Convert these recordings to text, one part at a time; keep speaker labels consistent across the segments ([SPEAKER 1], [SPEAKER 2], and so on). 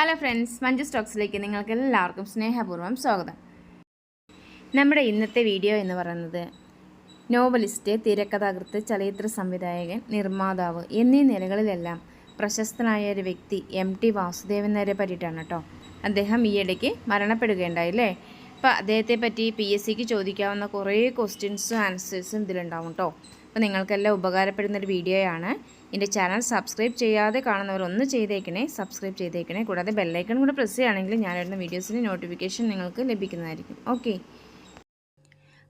[SPEAKER 1] Hello friends Manju സ്റ്റോക്സിലേക്ക് നിങ്ങൾക്ക് എല്ലാവർക്കും സ്നേഹപൂർവം സ്വാഗതം. നമ്മുടെ ഇന്നത്തെ വീഡിയോ എന്ന് പറയുന്നത് നോവലിസ്റ്റ് തിരക്കഥാകൃത്ത് ചലച്ചിത്ര സംവിധായകൻ നിർമ്മാതാവ് എന്നീ നിലകളിലെല്ലാം പ്രശസ്തനായ ഒരു വ്യക്തി എം ടി വാസുദേവൻ നേരെ പറ്റിയിട്ടാണ് കേട്ടോ. അദ്ദേഹം ഈയിടയ്ക്ക് മരണപ്പെടുകയുണ്ടായി അല്ലേ? അപ്പോൾ അദ്ദേഹത്തെ പറ്റി പി എസ് സിക്ക് ചോദിക്കാവുന്ന കുറേ ക്വസ്റ്റ്യൻസും ആൻസേഴ്സും ഇതിലുണ്ടാവും കേട്ടോ. അപ്പോൾ നിങ്ങൾക്കെല്ലാം ഉപകാരപ്പെടുന്നൊരു വീഡിയോയാണ് എന്റെ ചാനൽ സബ്സ്ക്രൈബ് ചെയ്യാതെ കാണുന്നവർ ഒന്ന് ചെയ്തേക്കണേ സബ്സ്ക്രൈബ് ചെയ്തേക്കണേ. കൂടാതെ ബെല്ലൈക്കൺ കൂടെ പ്രസ് ചെയ്യുകയാണെങ്കിൽ ഞാനിടുന്ന വീഡിയോസിന്റെ നോട്ടിഫിക്കേഷൻ നിങ്ങൾക്ക് ലഭിക്കുന്നതായിരിക്കും. ഓക്കെ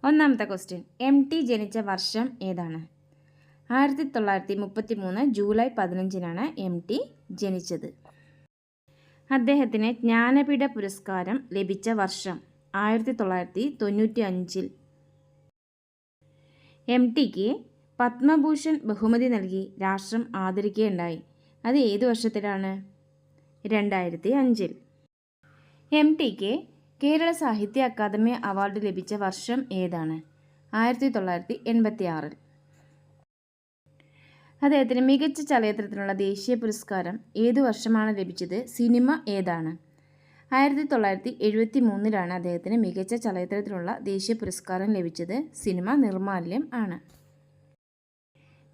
[SPEAKER 1] ഒന്നാമത്തെ ക്വസ്റ്റ്യൻ എം ജനിച്ച വർഷം ഏതാണ്? ആയിരത്തി തൊള്ളായിരത്തി മുപ്പത്തി മൂന്ന് ജൂലൈ പതിനഞ്ചിനാണ് എം ടി ജനിച്ചത്. അദ്ദേഹത്തിന് ജ്ഞാനപീഠ പുരസ്കാരം ലഭിച്ച വർഷം ആയിരത്തി തൊള്ളായിരത്തി തൊണ്ണൂറ്റി അഞ്ചിൽ എം ടിക്ക് പത്മഭൂഷൺ ബഹുമതി നൽകി രാഷ്ട്രം ആദരിക്കുകയുണ്ടായി. അത് ഏതു വർഷത്തിലാണ്? രണ്ടായിരത്തി അഞ്ചിൽ എം ടിക്ക് കേരള സാഹിത്യ അക്കാദമി അവാർഡ് ലഭിച്ച വർഷം ഏതാണ്? ആയിരത്തി തൊള്ളായിരത്തി എൺപത്തി ആറിൽ അദ്ദേഹത്തിന് മികച്ച ചലച്ചിത്രത്തിനുള്ള ദേശീയ പുരസ്കാരം ഏതു വർഷമാണ് ലഭിച്ചത്? സിനിമ ഏതാണ്? ആയിരത്തി തൊള്ളായിരത്തി എഴുപത്തി മൂന്നിലാണ് അദ്ദേഹത്തിന് മികച്ച ചലച്ചിത്രത്തിനുള്ള ദേശീയ പുരസ്കാരം ലഭിച്ചത്. സിനിമ നിർമാല്യം ആണ്.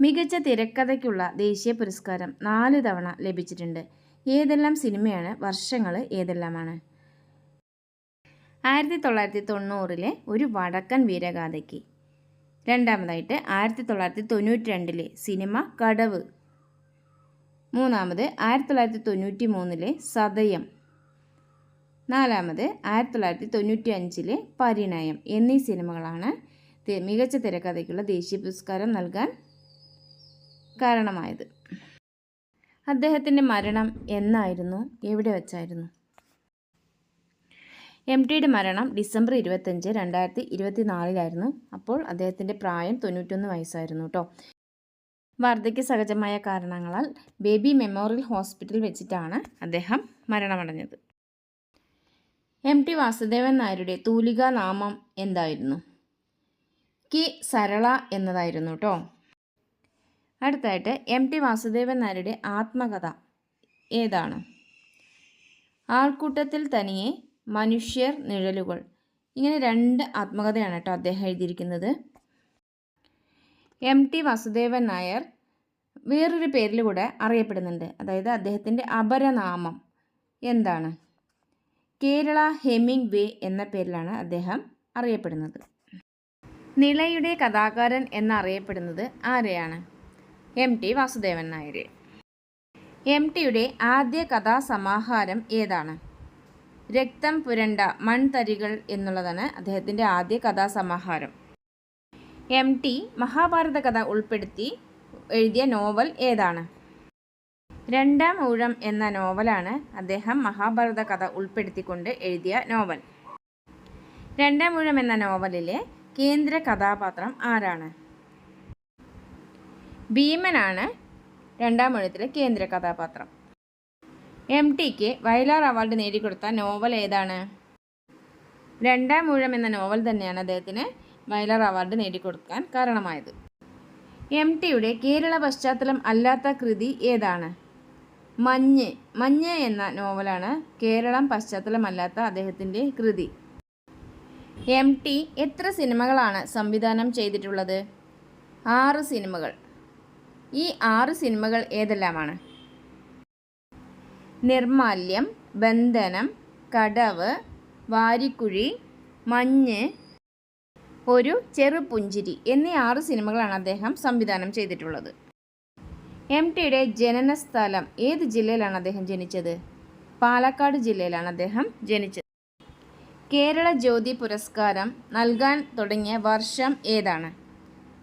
[SPEAKER 1] മികച്ച തിരക്കഥയ്ക്കുള്ള ദേശീയ പുരസ്കാരം നാല് തവണ ലഭിച്ചിട്ടുണ്ട്. ഏതെല്ലാം സിനിമയാണ് വർഷങ്ങൾ ഏതെല്ലാമാണ്? ആയിരത്തി തൊള്ളായിരത്തി തൊണ്ണൂറിലെ ഒരു വടക്കൻ വീരഗാഥയ്ക്ക്. രണ്ടാമതായിട്ട് ആയിരത്തി തൊള്ളായിരത്തി തൊണ്ണൂറ്റി രണ്ടിലെ സിനിമ കടവ്. മൂന്നാമത് ആയിരത്തി തൊള്ളായിരത്തി തൊണ്ണൂറ്റി മൂന്നിലെ സതയം നാലാമത് ആയിരത്തി തൊള്ളായിരത്തി തൊണ്ണൂറ്റി അഞ്ചിലെ പരിണയം എന്നീ സിനിമകളാണ് മികച്ച തിരക്കഥയ്ക്കുള്ള ദേശീയ പുരസ്കാരം നൽകാൻ കാരണമായത്. അദ്ദേഹത്തിന്റെ മരണം എന്നായിരുന്നു എവിടെ വെച്ചായിരുന്നു? എം ടിയുടെ മരണം ഡിസംബർ ഇരുപത്തഞ്ച് രണ്ടായിരത്തി ഇരുപത്തി നാലിലായിരുന്നു അപ്പോൾ അദ്ദേഹത്തിന്റെ പ്രായം തൊണ്ണൂറ്റൊന്ന് വയസ്സായിരുന്നു കേട്ടോ വാർദ്ധക്യ സഹജമായ കാരണങ്ങളാൽ ബേബി മെമ്മോറിയൽ ഹോസ്പിറ്റൽ വെച്ചിട്ടാണ് അദ്ദേഹം മരണമടഞ്ഞത്. എം ടി വാസുദേവൻ നായരുടെ തൂലികാ നാമം എന്തായിരുന്നു? കെ സരള എന്നതായിരുന്നു കേട്ടോ അടുത്തായിട്ട് എം ടി വാസുദേവൻ നായരുടെ ആത്മകഥ ഏതാണ്? ആൾക്കൂട്ടത്തിൽ തനിയെ മനുഷ്യർ നിഴലുകൾ. ഇങ്ങനെ രണ്ട് ആത്മകഥയാണ് കേട്ടോ അദ്ദേഹം എഴുതിയിരിക്കുന്നത്. എം ടി വാസുദേവൻ നായർ വേറൊരു പേരിൽ കൂടെ അറിയപ്പെടുന്നുണ്ട്. അതായത് അദ്ദേഹത്തിന്റെ അപരനാമം എന്താണ്? കേരള ഹെമിംഗ് വേ എന്ന പേരിലാണ് അദ്ദേഹം അറിയപ്പെടുന്നത്. നിളയുടെ കഥാകാരൻ എന്നറിയപ്പെടുന്നത് ആരെയാണ്? M T Vasudevan Nair M ടിയുടെ ആദ്യ കഥാസമാഹാരം ഏതാണ്? രക്തം പുരണ്ട മൺതരികൾ എന്നുള്ളതാണ് അദ്ദേഹത്തിന്റെ ആദ്യ കഥാസമാഹാരം. എം ടി മഹാഭാരത കഥ ഉൾപ്പെടുത്തി എഴുതിയ നോവൽ ഏതാണ്? രണ്ടാം ഊഴം എന്ന നോവലാണ് അദ്ദേഹം മഹാഭാരത കഥ ഉൾപ്പെടുത്തിക്കൊണ്ട് എഴുതിയ നോവൽ. രണ്ടാം ഊഴം എന്ന നോവലിലെ കേന്ദ്ര കഥാപാത്രം ആരാണ്? ഭീമനാണ് രണ്ടാം എഴുത്തിലെ കേന്ദ്ര കഥാപാത്രം. എം ടിക്ക് വയലാർ അവാർഡ് നേടിക്കൊടുത്ത നോവൽ ഏതാണ്? രണ്ടാം മൂഴം എന്ന നോവൽ തന്നെയാണ് അദ്ദേഹത്തിന് വയലാർ അവാർഡ് നേടിക്കൊടുക്കാൻ കാരണമായത്. എം ടിയുടെ കേരള പശ്ചാത്തലം അല്ലാത്ത കൃതി ഏതാണ്? മഞ്ഞ്. മഞ്ഞ് എന്ന നോവലാണ് കേരളം പശ്ചാത്തലമല്ലാത്ത അദ്ദേഹത്തിന്റെ കൃതി. എം ടി എത്ര സിനിമകളാണ് സംവിധാനം ചെയ്തിട്ടുള്ളത്? ആറ് സിനിമകൾ. ഈ ആറ് സിനിമകൾ ഏതെല്ലാമാണ്? നിർമാല്യം ബന്ധനം കടവ് വാരിക്കുഴി മഞ്ഞ് ഒരു ചെറുപുഞ്ചിരി എന്നീ ആറ് സിനിമകളാണ് അദ്ദേഹം സംവിധാനം ചെയ്തിട്ടുള്ളത്. എം ടിയുടെ ജനനസ്ഥലം ഏത് ജില്ലയിലാണ് അദ്ദേഹം ജനിച്ചത്? പാലക്കാട് ജില്ലയിലാണ് അദ്ദേഹം ജനിച്ചത്. കേരള ജ്യോതി പുരസ്കാരം നൽകാൻ തുടങ്ങിയ വർഷം ഏതാണ്?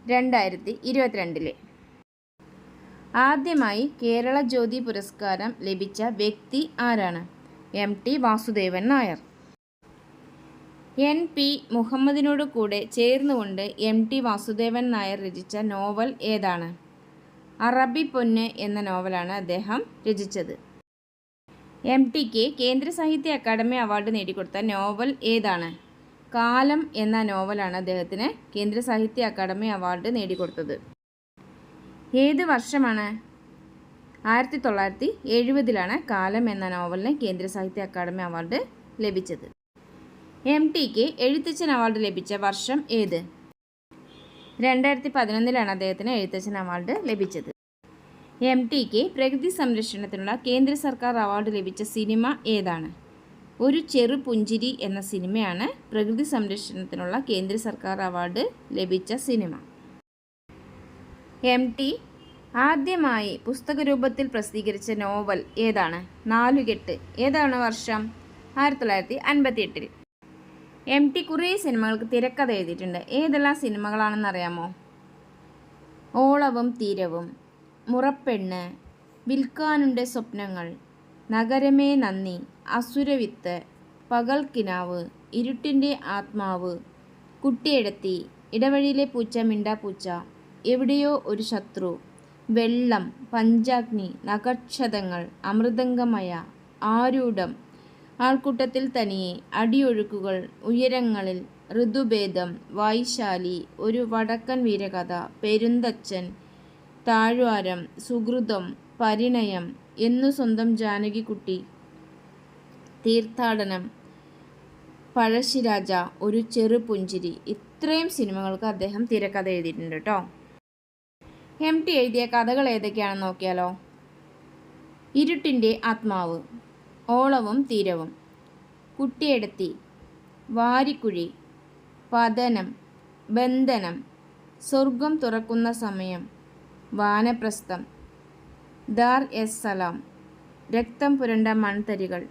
[SPEAKER 1] രണ്ടായിരത്തി ഇരുപത്തിരണ്ടിലെ. ആദ്യമായി കേരള ജ്യോതി പുരസ്കാരം ലഭിച്ച വ്യക്തി ആരാണ്? M T Vasudevan Nair. N P മുഹമ്മദിനോട് കൂടെ ചേർന്നുകൊണ്ട് എം ടി വാസുദേവൻ നായർ രചിച്ച നോവൽ ഏതാണ്? അറബി പൊന്ന് എന്ന നോവലാണ് അദ്ദേഹം രചിച്ചത്. എം ടിക്ക് കേന്ദ്ര സാഹിത്യ അക്കാദമി അവാർഡ് നേടിക്കൊടുത്ത നോവൽ ഏതാണ്? കാലം എന്ന നോവലാണ് അദ്ദേഹത്തിന് കേന്ദ്ര സാഹിത്യ അക്കാദമി അവാർഡ് നേടിക്കൊടുത്തത്. ഏത് വർഷമാണ്? ആയിരത്തി തൊള്ളായിരത്തി എഴുപതിലാണ് കാലം എന്ന നോവലിന് കേന്ദ്ര സാഹിത്യ അക്കാദമി അവാർഡ് ലഭിച്ചത്. എം ടിക്ക് എഴുത്തച്ഛൻ അവാർഡ് ലഭിച്ച വർഷം ഏത്? രണ്ടായിരത്തി പതിനൊന്നിലാണ് അദ്ദേഹത്തിന് എഴുത്തച്ഛൻ അവാർഡ് ലഭിച്ചത്. എം ടിക്ക് പ്രകൃതി സംരക്ഷണത്തിനുള്ള കേന്ദ്ര സർക്കാർ അവാർഡ് ലഭിച്ച സിനിമ ഏതാണ്? ഒരു ചെറു പുഞ്ചിരി എന്ന സിനിമയാണ് പ്രകൃതി സംരക്ഷണത്തിനുള്ള കേന്ദ്ര സർക്കാർ അവാർഡ് ലഭിച്ച സിനിമ. എം ടി ആദ്യമായി പുസ്തക രൂപത്തിൽ പ്രസിദ്ധീകരിച്ച നോവൽ ഏതാണ്? നാലുകെട്ട്. ഏതാണ് വർഷം? ആയിരത്തി തൊള്ളായിരത്തി അൻപത്തി എട്ടിൽ എം ടി കുറേ സിനിമകൾക്ക് തിരക്കഥ എഴുതിയിട്ടുണ്ട്. ഏതെല്ലാം സിനിമകളാണെന്ന് അറിയാമോ ഓളവും തീരവും മുറപ്പെണ്ണ് വിൽക്കാനുണ്ട് സ്വപ്നങ്ങൾ നഗരമേ നന്ദി അസുരവിത്ത് പകൽക്കിനാവ് ഇരുട്ടിന്റെ ആത്മാവ് കുട്ടിയെടുത്തി ഇടവഴിയിലെ പൂച്ച മിണ്ടാപ്പൂച്ച എവിടെയോ ഒരു ശത്രു. വെള്ളം പഞ്ചാഗ്നി നഗക്ഷതങ്ങൾ അമൃതംഗമയ ആരൂഢം ആൾക്കൂട്ടത്തിൽ തനിയെ അടിയൊഴുക്കുകൾ ഉയരങ്ങളിൽ ഋതുഭേദം വായ്ശാലി ഒരു വടക്കൻ വീരകഥ പെരുന്തച്ഛൻ താഴ്വാരം സുഹൃതം പരിണയം എന്നു സ്വന്തം ജാനകിക്കുട്ടി തീർത്ഥാടനം പഴശ്ശിരാജ ഒരു ചെറുപുഞ്ചിരി. ഇത്രയും സിനിമകൾക്ക് അദ്ദേഹം തിരക്കഥ എഴുതിയിട്ടുണ്ട് കേട്ടോ. എം ടി എഴുതിയ കഥകൾ ഏതൊക്കെയാണെന്ന് നോക്കിയാലോ? ഇരുട്ടിന്റെ ആത്മാവ് ഓളവും തീരവും കുട്ടിയെടുത്തി വാരിക്കുഴി പതനം ബന്ധനം സ്വർഗം തുറക്കുന്ന സമയം വാനപ്രസ്ഥം ദാർ എസ് സലാം രക്തം പുരണ്ട മൺതരികൾ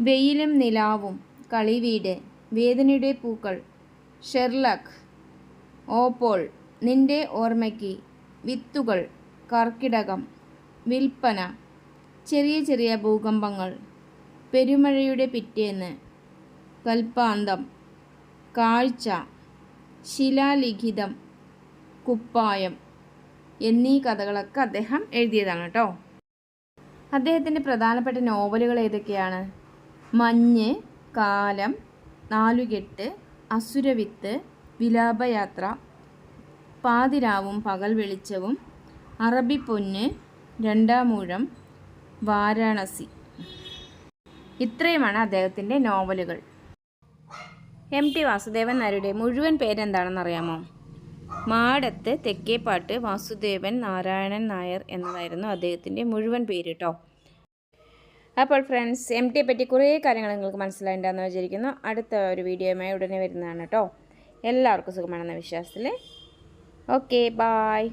[SPEAKER 1] വെയിലും നിലാവും കളിവീട് വേദനയുടെ പൂക്കൾ ഷെർലക് ഓപ്പോൾ നിന്റെ ഓർമ്മയ്ക്ക് വിത്തുകൾ കർക്കിടകം വിൽപ്പന ചെറിയ ചെറിയ ഭൂകമ്പങ്ങൾ പെരുമഴയുടെ പിറ്റേന്ന് കൽപ്പാന്തം കാഴ്ച ശിലാലിഖിതം കുപ്പായം എന്നീ കഥകളൊക്കെ അദ്ദേഹം എഴുതിയതാണ് കേട്ടോ. അദ്ദേഹത്തിന്റെ പ്രധാനപ്പെട്ട നോവലുകൾ ഏതൊക്കെയാണ്? മഞ്ഞ് കാലം നാലുകെട്ട് അസുരവിത്ത് വിലാപയാത്ര പാതിരാവും പകൽ വെളിച്ചവും. അറബി അറബിപ്പൊന്ന് രണ്ടാമൂഴം വാരാണസി. ഇത്രയുമാണ് അദ്ദേഹത്തിന്റെ നോവലുകൾ. എം ടി വാസുദേവൻ നായരുടെ മുഴുവൻ പേരെന്താണെന്ന് അറിയാമോ മാടത്ത് തെക്കേപ്പാട്ട് വാസുദേവൻ നാരായണൻ നായർ എന്നതായിരുന്നു അദ്ദേഹത്തിന്റെ മുഴുവൻ പേര് കേട്ടോ അപ്പോൾ ഫ്രണ്ട്സ് എം ടിയെ പറ്റി കുറേ കാര്യങ്ങൾ നിങ്ങൾക്ക് മനസ്സിലായിട്ടുണ്ടെന്ന് വിചാരിക്കുന്നു. അടുത്ത ഒരു വീഡിയോയുമായി ഉടനെ വരുന്നതാണ് കേട്ടോ എല്ലാവർക്കും സുഖമാണെന്ന വിശ്വാസത്തിൽ ഓക്കെ ബായ്